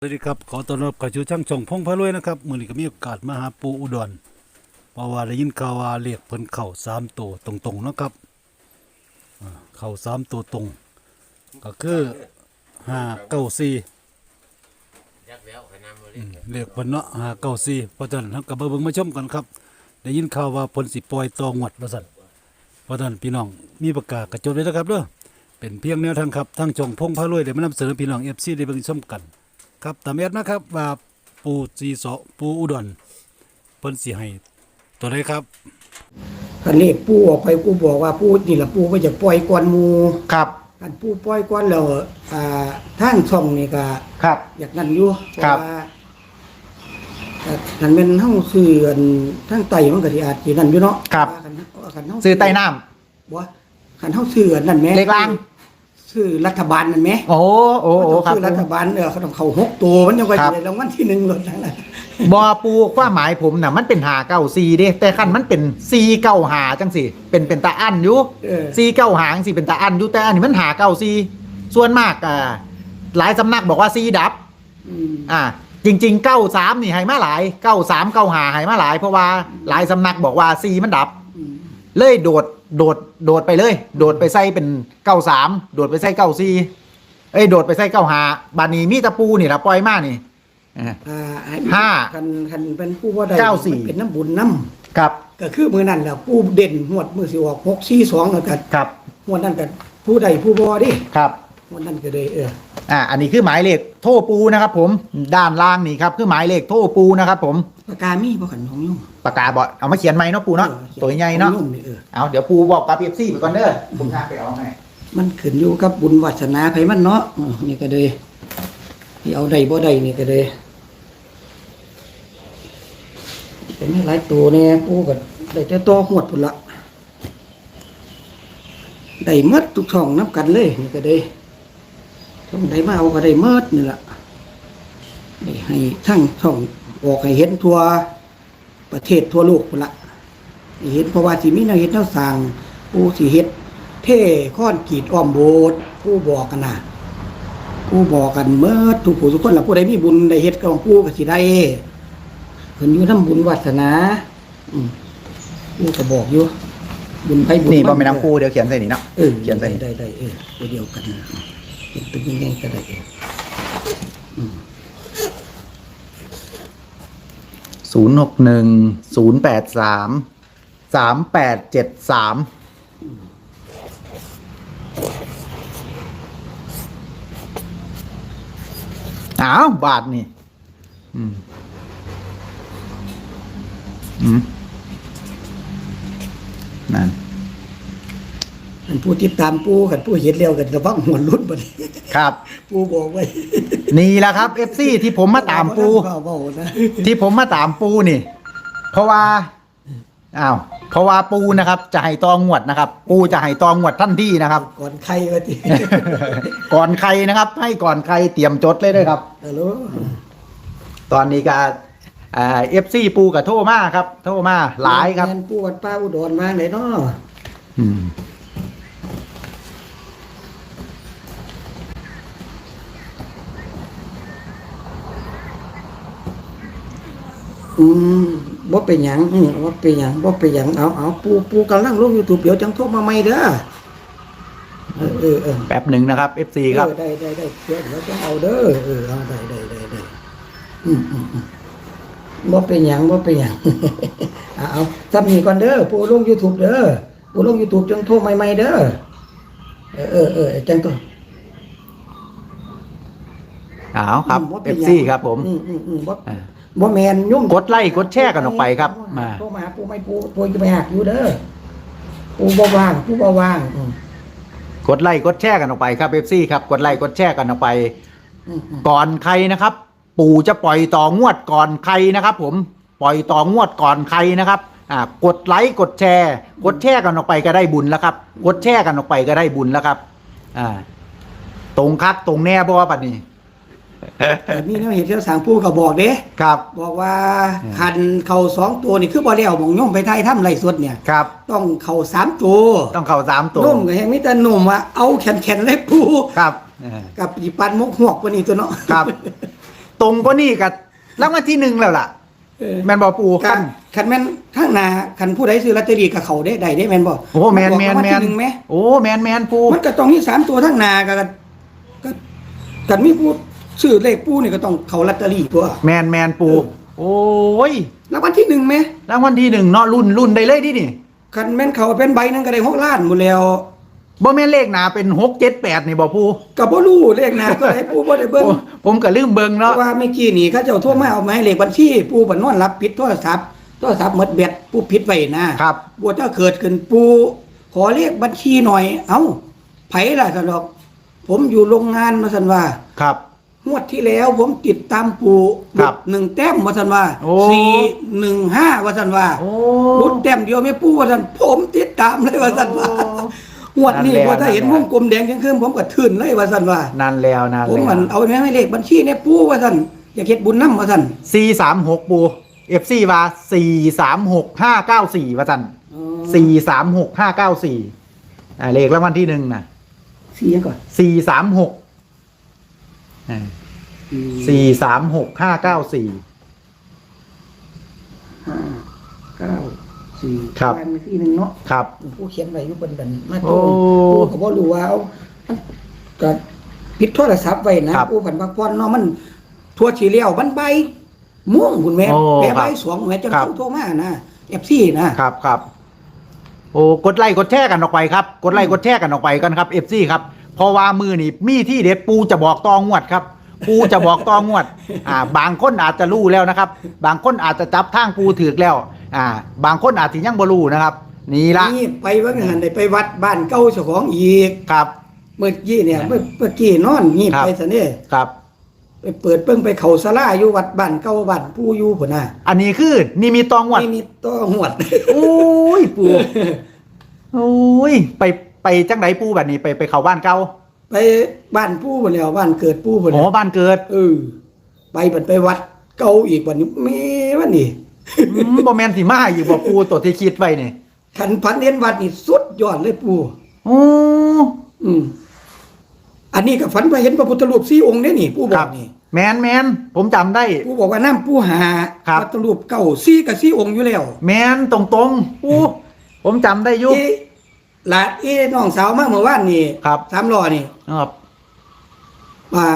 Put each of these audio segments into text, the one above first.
สวัสดีครับ ขอต้อนรับเข้าสู่ช่างช่องพงพะรวยนะครับมื้อนี้ก็มีโอกาสมาหาปูอุดรเพราะว่าได้ยินข่าวว่าเรียกเพิ่นเข้าสามตัวตรงๆนะครับอ่าเข้าสามตัวตรง ก็คือห้าเก้าสี่ยักแล้วขนำมาอืมเรียกเพิ่นเนาะห้าเก้าสี่เพราะฉะนั้นเราก็มาเบิ่งมาชมกันครับ ได้ยินข่าวว่าเพิ่นสิปล่อยตองวดว่าซั่นเพราะฉะนั้นพี่น้องมีประกาศกระจดไว้นะครับเด้อเป็นเพียงแนวทางครับทางช่องพงพะรวยได้มานำเสนอพี่น้อง FC ได้เบิ่งชมกัน ครับตามแอดนะครับว่าปูจีสอปูอุดรเพิ่นสิให้ตัวใดครับคันเลขปูออกไปปูบอกว่าปูนี่แหละปูก็จะปล่อยก่อนหมูครับคันปูปล่อยก่อนแล้วอ่าทางช่องนี่ก็ครับ อยากนั่นอยู่เพครัราะบว่าแต่คันเป็นเฮาซื้ออันทางไตมันก็สิอาจสินั่นอยู่เนาะครับ ว่าคันคันเฮาซื้อใต้น้บ่คันเฮาซื้ออันนั่นแหมเลขล่าง ซื้อรัฐบาลนั่นแหมำโอ้โอ้โอ้ครับซื้อรัฐบาลเออเขาต้องเข้าหกตัวมันยังก็ครัสิบได้รางวัลที่หนึ่งลดนั่นน่ะบอปูความหมายผมน่ะมันเป็นหาเก้าซีเด้แต่ขั้นมันเป็นซีเก้าหาจังสิเป็นเป็นตาอันอยู่เออซีเก้าหางสิเป็นตาอันอยู่แต่อันนี้มันหาเก้าซีส่วนมากอ่าหลายสำนักบอกว่าซีดับอืมอ่าจริงๆเก้าสามนี่ให้มาหลายเก้าสามเก้าหาให้มาหลาย เพราะว่าหลายสำนักบอกว่าซีมันดับอืมเลยโดด โดดโดดไปเลย โดดไปใส่เป็นเก้าสามโดดไปใส่เก้าซีเอ้ยโดดไปใส่เก้าหาบานีมีตะปูนี่ละปล่อยมานี่อ่า อ่าห้าคันคันเป็นผู้บ่ได้เก้าสี่ มันเป็นน้ำบุญน้ำครับก็คือมือนั่นแหละผู้เด่นหวดมือสิออกหกสี่สองแล้วกันครับ หวดนั่นกันผู้ใดผู้บอดิครับห วดนั่นก็เลยเอออ่าอันนี้คือหมายเลขโทปูนะครับ ผมด้านล่างนี่ครับคือหมายเลขโทปูนะครับผมปากกามีบ่ขันของโยุ่ง ปากกาบอเอามาเขียนไหมเนาะปูเนาะออตัวใหญ่เนาะของโยมเออ เอาเดี๋ยวปูบอกกับเอฟซีไปก่อนเด้อผมพาไปเอาให้มันขึ้นอยู่กับบุญวาสนาไผมันเนาะอืมนี่ก็เลยที่เอาได้บ่ได้นี่ก็เลยเป็นหลายตัวเนี่ยผู้ก็ได้แต่ตัวหวดพุ่นละได้หมดทุกช่องนับกันเลยนี่ก็เล ยช่องใดมาเอาก็ได้หมดนี่ล่ะได้ให้ทั้งช่องออกให้เห็นทั่วประเทศทั่วโลกพุ่นละให้เห็นเพราะว่าสิมีแนวเฮ็ดแนวสร้างผู้สิเฮ็ดเท่ค้อนกรีดอ้อมโบสถ์ผู้บอกกันน่ะผู้บอกกันเมื่อทุกผู้ทุกคนล่ะผู้ใดมีบุญได้เฮ็ดกับผู้ก็สิได้เพิ่นอยู่นำบุญวาสนาอืมผู้ก็บอกอยู่บุญไผบุญนี่บมัอไม่น้ำปูเดี๋ยวเขียนใส่นี่เนาะเออเขียนใส่ได้ได้ได้เออตัวเดียวกันนะ เห็นเป็นยังไงก็ได้เออศูนย์หกหนึ่งศูนย์แปดสามสามแปดเจ็ดสามอ้าวบาทนี่ อืม อืม นั่น ผู้ติดตามปูกันผู้เห็นแล้วกันระวังหัวรุ่นบัดนี้ครับ ปูบอกไว้นี่แหละครับเอฟซีที่ผมมาตามปูเบาๆนะที่ผมมาตามปูนี่ เพราะว่าอ้าวเพราะว่าปูนะครับจะให้ตองวดนะครับ ปูจะให้ตองวดท่านที่นะครับ ก่อนใครวะทีก่อนใครนะครับ ให้ก่อนใครเตรียมจดเลยด้วยครับ ฮัลโหลตอนนี้ก็เอฟซีปูกับโทมาครับ โทมาหลายครับ แม่นปูวัดป้าอุดรมาไหนเนาะอืม อืมบ่เป็นหยังอืมบ่เป็นหยังบ่เป็นหยังเอาเอาปูปูกำลังลง YouTube เดี๋ยวจังโทรมาใหม่เด้อเออเออเออแป๊บหนึ่งนะครับเอฟซีครับ เออได้ได้ได้เดี๋ยวเดี๋ยวจะเอาเด้อเออเอาได้ได้ได้ได้อืมอืมอืมบ่เป็นหยังบ่เป็นหยัง เอาเอาซับนี้ก่อนเด้อปูลง YouTube เด้อปูลง YouTube จังโทรใหม่ๆเด้อเออเออเออจังโทรอ้าวครับบ่เอป็นฟหยังซีครับผม อืมอืมอืมบ่ อ่า บ่แม่นยุ่งกดไลค์กดแชร์กันออกไปครับมา โทรมาหาปูไม่ปูปูจะไปหาอยู่เด้อปูบ่ว่างปูบ่ว่างอืมกดไลค์กดแชร์กันออกไปครับเอฟซีครับ กดไลค์กดแชร์กันออกไป อืมอืมก่อนใครนะครับ ปู่จะปล่อยต่องวดก่อนใครนะครับ ผมปล่อยต่องวดก่อนใครนะครับอ่ากดไลค์กดแชร์ กดแชร์กันออกไปก็ได้บุญแล้วครับ กดแชร์กันออกไปก็ได้บุญแล้วครับ อ่า ตรงคักตรงแน่เพราะว่าปัดนี้ แต่มีแนวเห็นเจ้าสางปูก็บอกเด้ครับ บอกว่าคันเข้าสองตัวนี่คือบ่แล้วหมองย่อมไปไทยถ้ำไรสดเนี่ย ครับ ต้องเข้าสามตัวต้องเข่าสามตัวนุ่มก็ยังมีแต่นุ่มว่าเอาแขนแขนๆเลยปูครับอ่ากับอีปันมกหวกกว่านี้ตัวเนาะครับ ตรงก็นี่กับรางวัลที่หนึ่งแล้วล่ะเออแมนบอกปูคัขั้นนคันแม่นข้างหน้าคันผู้ใดซื้อลอตเตอรี่กับเขาได้ได้ได้แม่นบ่โอ้แมนแมนบอกแมรางวัลนที่หนึ่งไหมโอ้แมนแมนปูมันก็ต้องมีสามตัวทั้งหน้าก็ก็ก็กันมีผู้ ซื้อเลขปูนี่ก็ต้องเขาลอตเตอรี่ตัว แมนแมนปู โอ้ยรางวัลที่หนึ่งไหมรางวัลที่หนึ่งเนาะรุ่นรุ่นได้เลยดินี่คันแม่นเขาเป็นใบหนึงก็ได้หกล้านหมดแล้วบ่แม่นเลขหนาเป็นหกเจ็ดแปดนี่บอกปูก็บ่รู้เลขหน้าก็ได้ปูบ่ได้เบิ่งโอ้ผมก็ลืมเบิงเพเนาะราะว่าเมื่อกี้นี่เขาเจ้าโทรมาเอามาให้เลขบัญชีปูบันนอนรับปิดโทรศัพท์โทรศัพท์หมดแบตปูผิดไว้นะครับบวถ้าเกิดขึ้นปูขอเลขบัญชีหน่อย เอ้าไผล่ะท่านดอก ผมอยู่โรงงานมาสันว่า ครับ งวดที่แล้วผมติดตามปูครับหนึ่งแต้มมาสันว่าโอ้ สี่หนึ่งห้าว่าสันว่าโอ้ รุดแต้มเดียวไม่ปูว่าสันผมติดตามเลยว่าสันว่าโอ้งวดนี้นั่นแหละพอถ้าเห็นวงกลมแดงขึ้นผมก็ทื่นเลยว่าสันว่านานแล้วนานผมแล้วมันเอาแม่ให้เลขบัญชีเนี่ยปูว่าสันอยากเฮ็ดบุญน้ำว่าสันสี่สามหกปูเอฟซีว่าสี่สามหกห้าเก้าสี่ว่าจันสี่สามหกห้าเก้าสี่อ่าเลขรางวัลที่หนึ่งนะสี่ยังก่อนสี่สามหก สี่สามหกห้าเก้าสี่ ห้าเก้าสี่ครับ วันที่หนึ่งเนาะครับ ผู้เขียนไว้อยู่บนบันมาโอ้โตผู้ก็บ่รู้ว่าเอามันก็ปิดโทรศัพท์ไว้นะครับผู้ผันพักผ่อนเนาะมัน ทั่วชีเลี้ยวมันใบม่วงคุณแม่โอ้แปลครัใบบสองแม่จังครับ เขาโทรมานะเอฟซีนะครับครับ โอ้กดไลค์กดแชร์กันออกไปครับ กดไลค์กดแชร์กันออกไปกันครับเอฟซีครับ เพราะว่ามือนี่มีที่เด็ดปูจะบอกตองวดครับ ปูจะบอกตองวด อ่า บางคนอาจจะรู้แล้วนะครับ บางคนอาจจะจับทางปูถือแล้ว อ่า บางคนอาจจะยังบ่รู้นะครับ นี่ละนี่ไปว่าหันได้ไปวัดบ้านเก่าเจ้าของอีกครับ เมื่อกี้เนี่ยเมื่อเมื่อกี้นอนนี่ครับไปซะเนี่ยครับ ไปเปิดเปิ้งไปเขาสลาอยู่วัดบ้านเก่าบ้านผู้อยู่พุ่นน่ะอันนี้คือนี่มีตองวดนี่มีต่อหวด โอ้ยปูโอ้ยไป ไปจังไหนปูแบบนี้ไปไปเข้าบ้านเก่าไปบ้านปู่พุ่นแล้วบ้านเกิดปู่พุ่นอ๋อแล้วบ้านเกิดเออไปบันไปวัดเก่าอีกวันนี้มีวันนี้อืมบ่แม่นสิมาอยู่บ่ปูตัวที่คิดไว้นี่ขันพันเอ็นวัดนี่สุดยอดเลยปู่โอ้ อืมอันนี้กับฝันไปเห็นพระพุทธรูปสี่องค์เนี่ยนี่ปู่บคอรักบ นี่แมนแมนผมจำได้ ปู่บอกว่าน้ำปู่หาครับ พระพุทธรูปเก่าสี่กับสี่องค์อยู่แล้ว แมนตรงตรงๆปูผมจำได้อยู่อี หลานอีน้องสาวมาเมื่อวานนี่ครับสามล้อนี่ครับว่า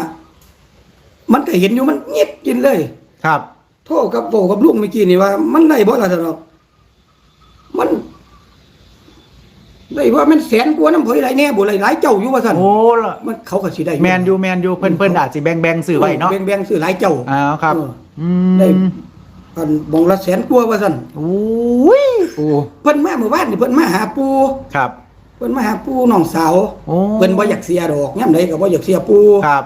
มันก็เห็นอยู่มันเงียบกินเลย ครับ โทษกับโบกับลุงเมื่อกี้นี่ว่า มันได้บ่ล่ะท่านหรอกมันได้ว่ามันแสนกว่าน้ำเผยหลายแน่บ่หลายหลายเจ้าอยู่ว่าซั่นโอ้ละมันเขาก็สิได้แมนอยู่แมนอยู่เพิ่นเพิ่นอาจสิแบ่งแบ่งสื่อไว้เนาะแบ่งๆซื้อหลายเจ้าอ้าวครับเอออืได้มอันบองละแสนกว่าว่าซั่นโอ้ยปูเพิ่นมาเมื่อวานนี่เพิ่นมาหาปู่ครับเพิ่นมาหาปู่น้องสาวโอ้ เพิ่นบ่อยากเสียดอกยามใดก็บ่อยากเสียปู่ครับ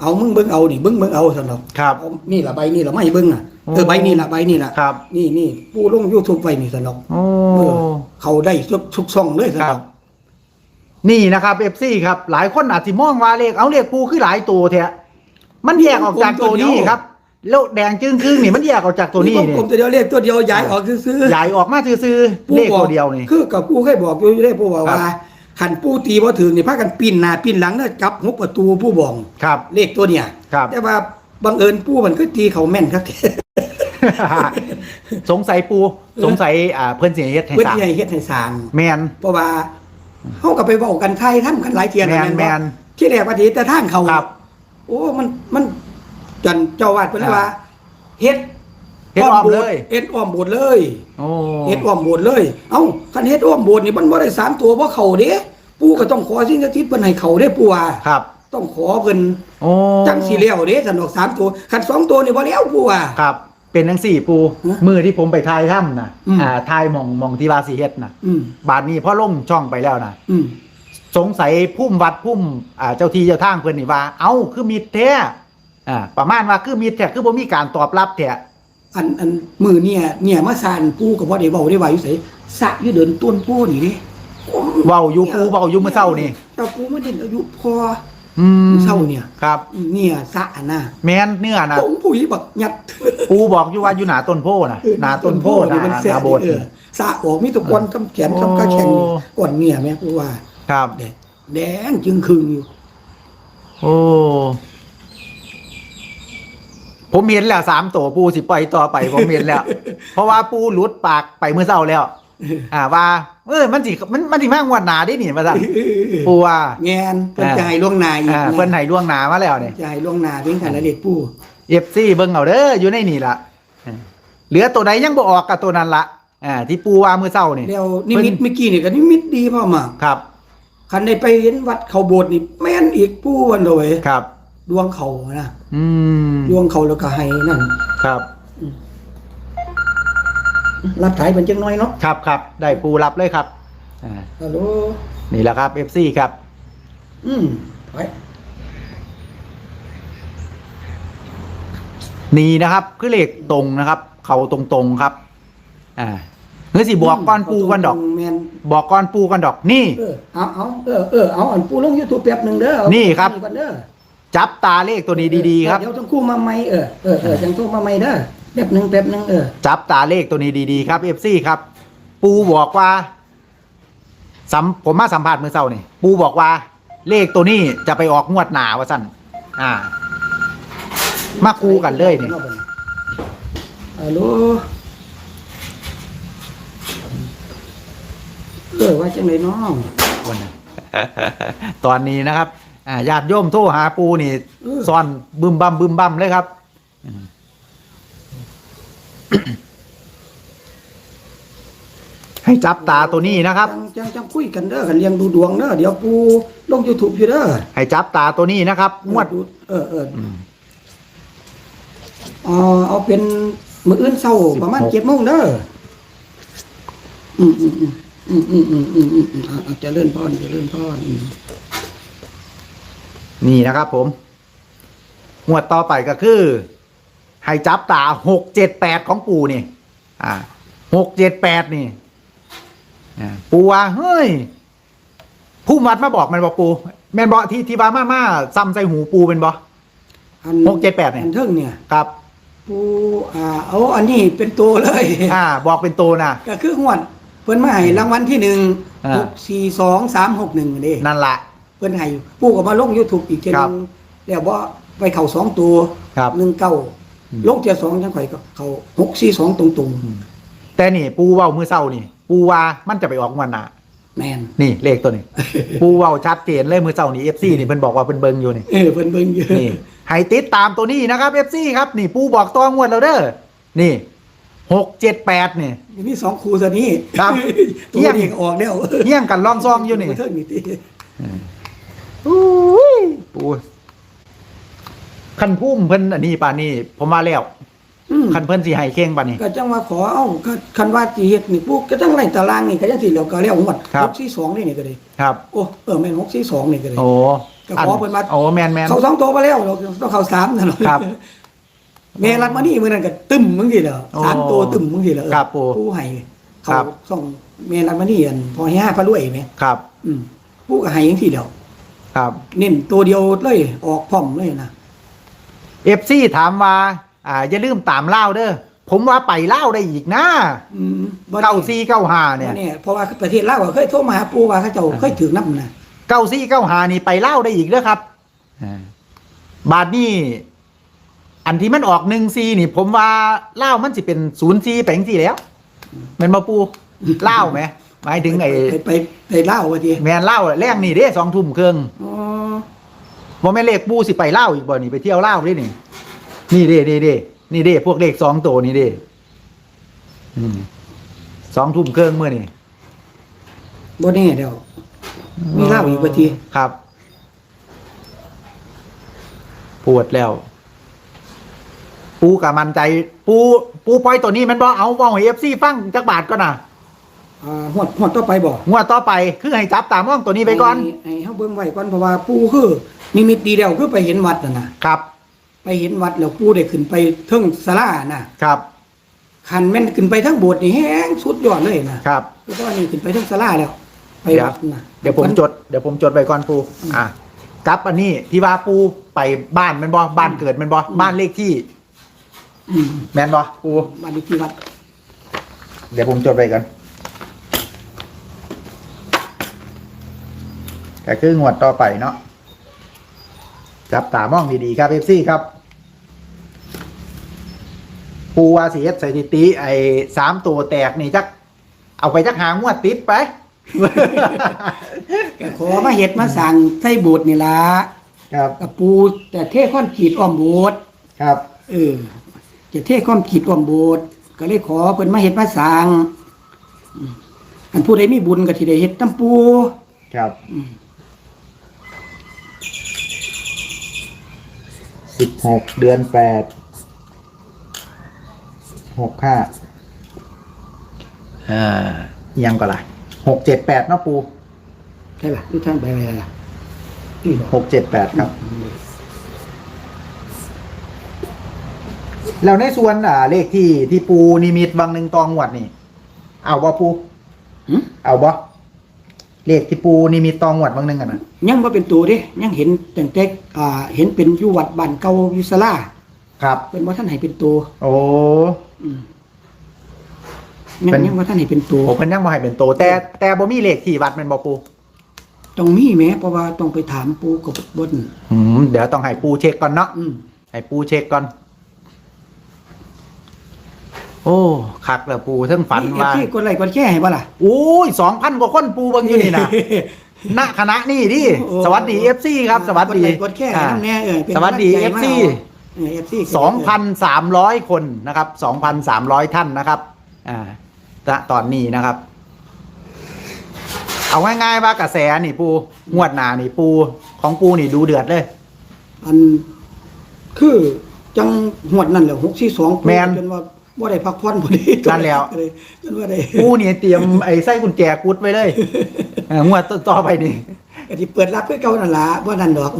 เอามึงเบิ่งเอานี่เบิ่งเบิ่งเอาซั่นดอกครับเอานี่ล่ะใบนี่ล่ะไม่เบิ่งน่ะโอ้ เออใบนี่ล่ะใบนี่ล่ะครับนี่นี่ปู่ลง YouTube ไว้นี่ซั่นดอกโอ้ เออเขาได้ทุกทุกช่องเลยซั่นคดรัอบ กนี่นะครับเอฟซีครับ หลายคนอาจสิมองว่าเลขเอาเลขปูคือหลายตัวแท้มันแยกออกจากตัวนี้ครับ แล้วแดงจึงครึ่งนี่มันแยกออกจากตัวนี้นี่นี่ผมตัวเดียวเลขตัวเดียวย้ายออกซื้อๆใหญ่ออกมาซื่อๆเลขตัวเดียวนี่คือกับปู่เคยบอกอยู่ได้ปู่บอกครับว่าขันปู่ตีบ่ถึงนี่พากันปีนหน้าปีนหลังแล้วจับหกประตูผู้บอกครับ เลขตัวเนี่ยครับแต่ว่าบังเอิญปู่มันก็ตีเขาแม่นครับสงสัยปูสงสัยอ่าเพื่อนเสียเฮ็ดให้เพื่อสร้างที่ให้เฮ็ดให้สร้างแมนเพราะว่าเฮาก็ไปเว้ากันไทยทำกันหลายเที่ยแม่นบ่แม่นที่แรกว่าสิแต่ทางเขาครับโอ้มันมัน จันเจ้าวาดเพิ่นเลยว่าเฮ็ดเฮ็ดอ้อมเลย เฮ็ดอ้อมโบสถ์เลยโอ้เฮ็ดอ้อมโบสถ์เลย เอ้าคันเฮ็ดอ้อมโบสถ์นี่มันบ่ได้สามตัวบ่เข้าเด้ปู่ก็ต้องขอสิ่งศักดิ์สิทธิ์เพิ่นให้เข้าเด้ปู่ว่าครับ ต้องขอเพิ่นโอ้จังสิแล้วเด้สนดอกสามตัวคันสองตัวนี่บ่แล้วปู่ว่า ครับ เป็นทั้งสี่ปู ฮะมือที่ผมไปทายถ้ำนะอืม อ่าทายหมองหมองที่ว่าสีเฮ็ดนะอืมบาทนี้พ่อลงช่องไปแล้วนะอืมสงสัยพุ่มวัดพุ่มอ่าเจ้าที่เจ้าทางเพิ่นนี่ว่า เอ้าคือมีแท้ อ่าประมาณว่าคือมีแท้คือบ่มีการตอบรับแท้อันอันมือเนี่ยเนี่ยมาสานปู่ก็บ่ได้เว้าได้ว่าอยู่ไสสะอยู่เดินต้นโพนี่เด้เว้าอยู่ปูเว้าอยู่มื้อเช้านี่แต่ปู่มาเด่นอายุพออืมเช้าเนี่ยครับ เนี่ยสะน่ะแม่นเนื้อนะผมผู้ยบักยัดปูบอกอยู่ว่าอยู่หนาต้นโพนะหนาต้นโพหนามันหแสนาบโบสถ์เออสะออกมีแตะกอนกำแขนกำกระแขงนี่โอ้ก่อนเนี่ยแม่ปู่ว่า ครับแดงแดงจึงครึงอยู่โอ้ ผมเห็นแล้วสามตัวปูสิปล่อยต่อไปผมเห็นแล้ว เพราะว่าปูหลุดปากไปเมื่อเช้าแล้ว อ่าว่าเออมันสิมันมันสิมากงวดหนาได้นี่มาสั่นปูว่าแงนเพิ่นจะให้ล่วงหน้าอีกอ่านะเพิ่นให้ล่วงหนามาแล้วเนี่ยจะให้ล่วงหน้าเพียงแต่ละเด็กปู่เอฟซีเบิ่งเอาเด้ออยู่ในนี่ล่ะเหลือตัวใดยังบ่ออกกับตัวนั้นละอ่าที่ปูว่ามื้อเช้านี่แล้วนิมิตเมื่อกี้นี่ก็นิมิตดีพ่อมากครับคันได้ไปเห็นวัดเขาโบสถ์นี่แม่นอีกปู่วันโดยครับ ดวงเขานะอืมดวงเขาแล้วก็ให้นั่นครับ รับถ่ายเป็นจังน้อยเนาะครับครับได้ปูรับเลยครับอ่าฮัลโหลนี่แหละครับ FC ครับ อืมไปนี่นะครับคือเลขตรงนะครับ เขาตรงๆครับ อ่าเฮ้ยสิบอกก้อนปูกันดอก แม่นบอกก้อนปูกันดอกนี่ เออเอาเอาเออเออเอาอันปูลง YouTube แป๊บหนึงเด้อเอานี่ครับ ก่อนเด้อ จับตาเลขตัวนี้ดีๆครับ เดี๋ยวต้องคู่มาใหม่เออเออเออจังคู่มาใหม่เด้อแป๊บหนึงแป๊บหนึงเออจับตาเลขตัวนี้ดีๆครับ FC ครับ ปูบอกว่าสัมผมมาสัมภาษณ์เมื่อเช้านี่ปูบอกว่า เลขตัวนี้จะไปออกงวดหนาวะสั่นอ่า มาคูกันเลยนี่ฮัลโหลเออว่าจังไดน้องวันนั้นตอนนี้นะครับ อ่าญาติโยมโทรหาปูนี่ซ่อนบึมบั่มบึมบั่มเลยครับให้จับตาตัวนี้นะครับจังจังคุยกันเด้อกันเลี้ยงดูดวงเด้อเดี๋ยวปูลงยูทูบอยู่เด้อให้จับตาตัวนี้นะครับงวดเออเออเอาเป็นมืออื่นเศร้าประมาณเจ็ดโมงเด้ออืมอืมอืมอืมอืมอืมอืมจะเลื่อนพ่อนจะเลื่อนพ่อน นี่นะครับผมงวดต่อไปก็คือ ให้จับตาหกเจ็ดแปดของปูนี่ อ่าหกเจ็ดแปดนี่อ่าปูว่าเฮ้ยผู้มัดมาบอกแมันบอกปูแม่นบอกที่ที่ว่ามามาซ้ำใส่หูปูเป็นบออันหกเจ็ดแปดเนี่ยอันเทิงเนี่ยครับ ปูอ่าเอาอันนี้เป็นตัวเลย อ่า บอกเป็นตัวนะก็คืองวดเพิ่นมาให้รางวัลที่หนึ่งอ่าหกสี่สองสามหกหนึ่งเด้นั่นละเพิ่นให้ปูก็มาลง YouTube อีกเทีครันึบงแล้วบ่ไปเข้าสองตัวครับ หนึ่งเก้าอืมลงเทียสองจังข่อยก็เข้าหกสี่สองตรงแต่นี่ปูเว้ามือเศร้านี่ ปูว่ามันจะไปออกงวันหนาๆแม่นนี่เลขตัวนี้ ปูเว้าชัดเจนเลยมือเศร้านี่เอฟซีนี่เพิ่นบอกว่าเพิ่นเบิงอยู่นี่เออเพิ่นเบิ่งอยู่นี่ให้ติดตามตัวนี้นะครับเอฟซีครับนี่ปูบอกตัวงวดแล้วเด้อนี่หกเจ็ดแปดนี่มีสองคู่ซะนี้ครับตัวนี้ก็ออกแล้วเยี่ยงกันล่องซองอยู่นี่ เทิงนี่ติอุ้ ยปูคันพุ่มเพิ่นอันนี้ป่านนี้ผมมาแล้วอืมคันเพิ่นสิให้เข่งป่านนี้ ก็จังว่าขอเอ้าก็คันว่าสิเฮ็ดนี่ปูก็จังไล่ตารางนี่ก็จังสิแล้วก็แล้วงวดครับหกสี่สองนี่นี่ก็ได้ครับ โอ้เออแม่นหกสี่สองนี่ก็ได้ โอ้ก็ขอเพิ่นมา โอ้แมนแมน เขาสองตัวมาแล้วเราต้องเข้าสามนะเนาะครับแม่รัดมานี่มื้อนั้นก็ตึมมึงสิเหรอโอ้สามตัวตึมมึงสิเหรอเออครับปู่ผู้ให้เขาครับส่งแม่รัดมานี่อันพอให้ห้าพระรวยแม่ครับ อืมผู้ก็ให้จังซี่เดียว ครับ เน้นตัวเดียวเลยออกพร้อมเลยนะเอฟซีถามว่าอ่าอย่าลืมตามเล่าวเด้อผมว่าไปเล่าวได้อีกนะอืมบ่เก้าซีเก้าหาเนี่เนี่ยยเพราะว่าประเทศลาวก็เคยโทรมาหาปู่ว่าเขาเจ้าเคยถือน้ำนะเก้าซีเก้าหานี่ไปเล่าวได้อีกเด้อครับอ่าบาทนี่อันที่มันออกหนึ่งซีนี่ ผมว่าเล่าวมันสิเป็นศูนย์ซีแปลงซีแล้วแมันมาปูเล่าวไหม หมายถึงไอ้ไปไปไปลาวว่าทีแมนเล่าวแรงนี่เด้สองทุ่มครึ่งอ๋อบ่แม่นเลขปูสิไปเล่าวอีกบ่นี่ไปเที่ยวเล่าวเด้นี่ นี่เด้เด้เด้นี่เด้พวกเลขสองตัวนี่เด้อืมสองทุ่มครึ่งมื้อนี่บ่แน่เดี๋ยวมีลาวอีกว่าทีครับ ปวดแล้ว ปูกับมันใจ ปู ปูปล่อยตัวนี้มันบ่เอาเว้าให้ FC ฟังจักบาทก่อนน่ะ อ่าหวดหวดต่อไปบ่งวดต่อไปคือให้จับตามองตัวนี้ไปก่อนให้ให้เฮาเบิ่งไว้ก่อนเพราะว่าปู่คือนิมิตดีแล้วคือไปเห็นวัดน่ะนะครับไปเห็นวัดแล้วปู่ได้ขึ้นไปเทิงศาลาน่ะครับคันแม่นขึ้นไปทั้งโบสถ์นี่แฮงสุดยอดเลยนะครับคือว่านี่ขึ้นไปเทิงศาลาแล้ว ไปเดี๋ยววัดน่ะเดี๋ยวผมจดเดี๋ยวผมจดไปก่อนปูอะกับอันนี้ที่ว่าปูไปบ้านแมันบอบ้านเกิดแมันบอบ้านเลขที่อืมแมนบอปูบ้านเลขที่วัด เดี๋ยวผมจดไปกัน แต่คืองวดต่อไปเนาะจับตามองดีๆครับเอฟซีครับปูว่าสิเฮ็ดสถิติ ไอ้สามตัวแตกนี่จัก เอาไปจักหางวดติดไปก็ขอมาเฮ็ดมาสั่งใส่โบสถ์นี่ล่ะครับกับปูแต่เทคอนกรีตอ้อมโบสถ์ครับเออจะเทคอนกรีตอ้อมโบสถ์ก็เลยขอเพิ่นมาเฮ็ดมาสั่งอืมอันผู้ใดมีบุญก็สิได้เฮ็ดน้ำปูครับ อืม สิบหกเดือนแปดหกห้าอ่ายังก็ไรหกเจ็ดแปดเนาะปูใช่ล่ะดูทางไปอะไรล่ะนี่บอกหกเจ็ดแปดครับ แล้วในส่วนอ่า เลขที่ที่ปูนิมิตวังหนึ่งตองหวดนี่ เอาบ่ปูหึเอาบ่ เลขที่ปูนิมิตตองหวดวังหนึ่งกันนะยังบ่เป็นตัวเด้ยังเห็นตั้งแต่อ่าเห็นเป็นอยู่วัดบ้านเก่าอยู่ศาลาครับ เป็นว่าท่านให้เป็นตัวโอ้ อืมยังเป็นยังว่าท่านให้เป็นตัวผมเพิ่นยังบ่ให้เป็นโตแต่แต่บ่มีเลขที่วัดแม่นบ่ปูต้องมีแหม้เพราะว่าต้องไปถามปูกับบนอืมเดี๋ยวต้องให้ปูเช็คก่อนเนาะอืมให้ปูเช็คก่อน โอ้คักแล้วปูเทั้งฝันว่าเอฟซีกดไลค์กดแชร์ให้บ่ล่ะโอ้ยสองพันกว่าคนปูเบิ่งอยู่นี่นะณคณะนี่ดิโอ้สวัสดีเอฟซีครับ สวัสดีกไลค์กดแชร์ให้นำแน่เออเป็นสวัสดีกำลัเองฟใจซีมาเออ FC สองพันสามร้อยคนนะครับสองพันสามร้อยท่านนะครับ อ่าณตอนนี้นะครับ เอาง่ายๆว่ากระแสนี่ปูงวดหนานี่ปูของปูนี่ดูเดือดเลย อันคือจังหวดนั่นแหละ642แม่นจนว่า บ่ได้พักผ่อนบ่ได้นั่นแล้วจนว่าได้ปูนี่เตรียมไอ้ไส้กุญแจกุดไว้เลยเอองวดต่อไปนี่ก็สิเปิดรับคือเก่านั่นล่ะบ่นั่นดอก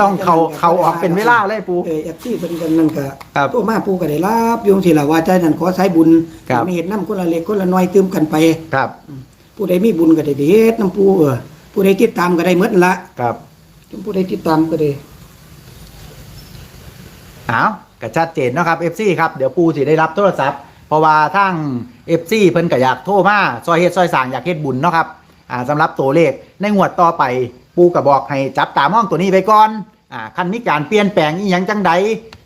ต้องเขาเขาออกเป็นเวลาเลยปู เออ FC เพิ่นกันนั่นก็ครับโทรมาปูก็ได้รับอยู่จังซี่ล่ะว่าใจนั่นขอสายบุญครับ มีเฮ็ดนํคนละเล็กคนละน้อยตืมกันไป ครับ ผู้ใดมีบุญก็ได้เฮ็ดนํปูเออผู้ใดติดตามก็ได้หมดนั่นละครับ ผู้ใดติดตามก็ได้ เอา ก็ชัดเจนเนาะครับ FC ครับเดี๋ยวปูสิได้รับโทรศัพท์เพราะว่าทาง FC เพิ่นก็อยากโทรมาซอยเฮ็ดซอยสร้างอยากเฮ็ดบุญเนาะครับอ่าสำหรับตัวเลขในงวดต่อไปปูก็บอกให้จับตามองตัวนี้ไปก่อนอ่าคันมีการเปลี่ยนแปลงอีหยังจังใด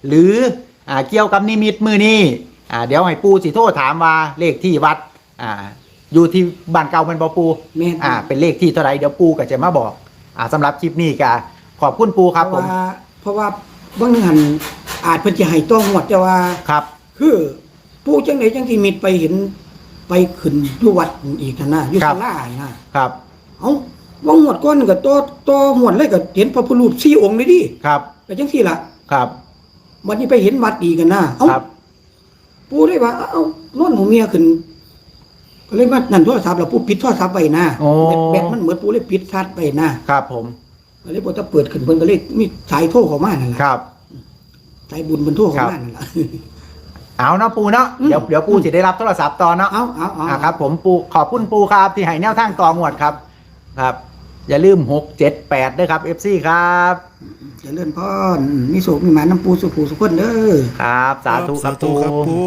หรืออ่าเกี่ยวกับนิมิตมือนี้อ่าเดี๋ยวให้ปูสิโทรถามว่าเลขที่วัดอ่าอยู่ที่บ้านเก่าเป็นบ่ปูแม่น อ่าเป็นเลขที่เท่าไรเดี๋ยวปูก็จะมาบอกอ่าสำหรับคลิปนี้ก็ขอบคุณปูครับเพผราะมว่าเพราะว่าบางนึงหัน อาจเพิ่นจะให้ต้องหมดแต่ว่า ครับ คือผู้จังไดจังที่มิดไปเห็นไปขึ้นอยู่วัดอีกนั่นนะอยู่ครัศาบลานี่นะครับ เอ้าว่างหมดก้อนก็โตโตหมดเลยก็เห็นพระพุทธรูป4องค์เลยดิครับก็จังซี่ล่ะครับวันนี้ไปเห็นวัดอีกกันนะเอ้าครับปู่ได้ว่าเอ้านอนหัวเมียขึ้นก็เลยว่านั่นโทรศัพท์แล้วปู่ปิดโทรศัพท์ไว้นะโอ้แบตแบตมันเหมือนปู่เลยปิดชัดไว้นะครับผม ก็เลยบ่ถ้าเปิดขึ้นเพิ่นก็เลยมีสายโทรเข้ามานั่นแหละครับ สายบุญเพิ่นโทรเข้าครัมาบนั่นล่ะ เอาเนาะปูเนาะอืมเดี๋ยวเดี๋ยวปูจะได้รับโทรศัพท์ต่อเนาะเอาเอาเอาอ่าครับ ผมปูขอบคุณปูครับ ที่ให้แนวทางต่องวดครับ ครับ อย่าลืมหกเจ็ดแปดด้วยครับ FC ครับ เจริญพรมีโศกมีหมาน้ำปูสุขูสุขคนเด้อ ครับ สาธุคสารับธุปูครับปู